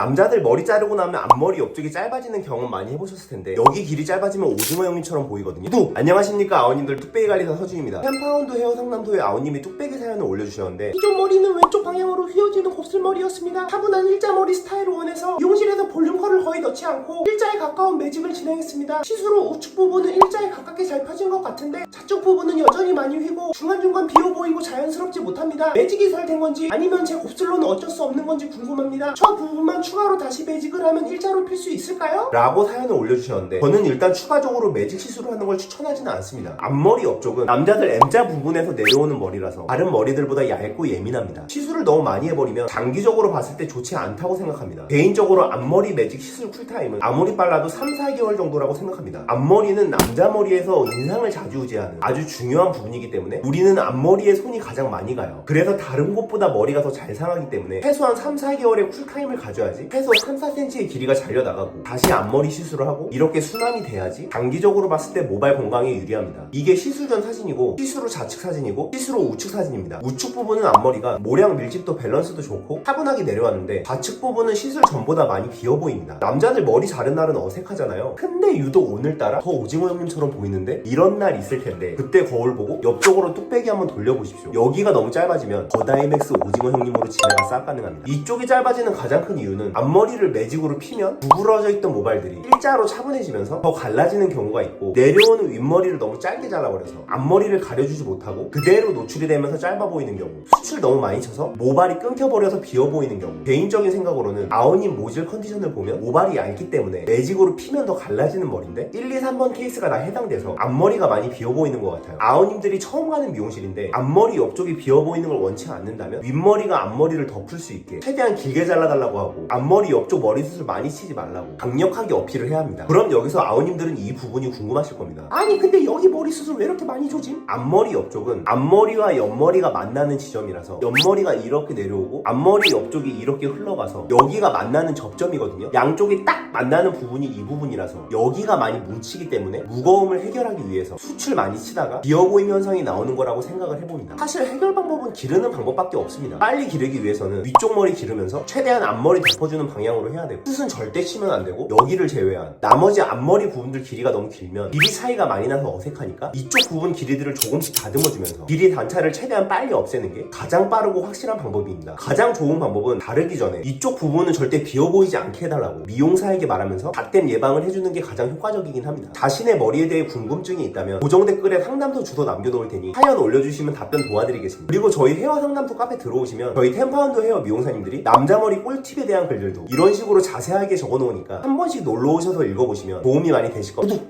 남자들 머리 자르고 나면 앞머리 옆쪽이 짧아지는 경험 많이 해보셨을 텐데 여기 길이 짧아지면 오징어 형님처럼 보이거든요. 또 안녕하십니까 아우님들 뚝배기 관리사 서준입니다. 10파운드 헤어 상담소에 아우님이 뚝배기 사연을 올려주셨는데 이쪽 머리는 왼쪽 방향으로 휘어지는 곱슬머리였습니다. 타분한 일자머리 스타일을 원해서 미용실에서 볼륨 컬을 거의 넣지 않고 일자에 가까운 매직을 진행했습니다. 시스루 우측 부분은 일자에 가깝게 잘 펴진 것 같은데 좌측 부분은 여전히 많이 휘고 중간중간 비어 보이고 자연스럽지 못합니다. 매직이 잘 된 건지 아니면 제 곱슬로는 어쩔 수 없는 건지 궁금합니다. 저 부분만 추가로 다시 매직을 하면 일자로 필 수 있을까요? 라고 사연을 올려주셨는데 저는 일단 추가적으로 매직 시술을 하는 걸 추천하지는 않습니다. 앞머리 옆쪽은 남자들 M자 부분에서 내려오는 머리라서 다른 머리들보다 얇고 예민합니다. 시술을 너무 많이 해버리면 장기적으로 봤을 때 좋지 않다고 생각합니다. 개인적으로 앞머리 매직 시술 쿨타임은 아무리 빨라도 3, 4개월 정도라고 생각합니다. 앞머리는 남자 머리에서 인상을 자주우지하는 아주 중요한 부분이기 때문에 우리는 앞머리에 손이 가장 많이 가요. 그래서 다른 곳보다 머리가 더 잘 상하기 때문에 최소한 3, 4개월의 쿨타임을 가져야지 최소 3, 4cm의 길이가 잘려나가고 다시 앞머리 시술을 하고 이렇게 순환이 돼야지 장기적으로 봤을 때 모발 건강에 유리합니다. 이게 시술 전 사진이고 시술 후 좌측 사진이고 시술 후 우측 사진입니다. 우측 부분은 앞머리가 모량 밀집도 밸런스도 좋고 차분하게 내려왔는데 좌측 부분은 시술 전보다 많이 비어 보입니다. 남자들 머리 자른 날은 어색하잖아요. 근데 유독 오늘따라 더 오징어 형님처럼 보이는데 이런 날 있을 텐데 그때 거울 보고 옆쪽으로 뚝배기 한번 돌려보십시오. 여기가 너무 짧아지면 거다이맥스 오징어 형님으로 진화가 싹 가능합니다. 이쪽이 짧아지는 가장 큰 이유는 앞머리를 매직으로 피면 구부러져 있던 모발들이 일자로 차분해지면서 더 갈라지는 경우가 있고 내려오는 윗머리를 너무 짧게 잘라버려서 앞머리를 가려주지 못하고 그대로 노출이 되면서 짧아 보이는 경우 수출 너무 많이 쳐서 모발이 끊겨버려서 비어 보이는 경우. 개인적인 생각으로는 아오님 모질 컨디션을 보면 모발이 얇기 때문에 매직으로 피면 더 갈라지는 머리인데 1, 2, 3번 케이스가 다 해당돼서 앞머리가 많이 비어 보이는 것 같아요. 아오님들이 처음 가는 미용실인데 앞머리 옆쪽이 비어 보이는 걸 원치 않는다면 윗머리가 앞머리를 덮을 수 있게 최대한 길게 잘라달라고 하고 앞머리 옆쪽 머리숱을 많이 치지 말라고 강력하게 어필을 해야 합니다 그럼 여기서 아오님들은 이 부분이 궁금하실 겁니다 아니 근데 여기 머리숱을 왜 이렇게 많이 조짐? 앞머리 옆쪽은 앞머리와 옆머리가 만나는 지점이라서 옆머리가 이렇게 내려오고 앞머리 옆쪽이 이렇게 흘러가서 여기가 만나는 접점이거든요. 양쪽이 딱 만나는 부분이 이 부분이라서 여기가 많이 뭉치기 때문에 무거움을 해결하기 위해서 수출 많이 치다가 비어 보임 현상이 나오는 거라고 생각을 해봅니다. 사실 해결 방법은 기르는 방법밖에 없습니다. 빨리 기르기 위해서는 위쪽 머리 기르면서 최대한 앞머리 덮어주는 방향으로 해야 되고 숱은 절대 치면 안 되고 여기를 제외한 나머지 앞머리 부분들 길이가 너무 길면 길이 차이가 많이 나서 어색하니까 이쪽 부분 길이들을 조금씩 다듬어주면서 길이 단차를 최대한 빨리 없애는 게 가장 빠르고 확실한 방법입니다. 가장 좋은 방법은 다르기 전에 이쪽 부분은 절대 비어 보이지 않게 해달라고 미용사에게 말하면서 닷댐 예방을 해주는 게 가장 효과적이긴 합니다. 자신의 머리에 대해 궁금증이 있다면 고정 댓글에 상담소 주소 남겨놓을 테니 사연 올려주시면 답변 도와드리겠습니다. 그리고 저희 헤어 상담소 카페 들어오시면 저희 10파운드 헤어 미용사님들이 남자 머리 꿀팁에 대한 글들도 이런 식으로 자세하게 적어 놓으니까 한 번씩 놀러 오셔서 읽어보시면 도움이 많이 되실 겁니다.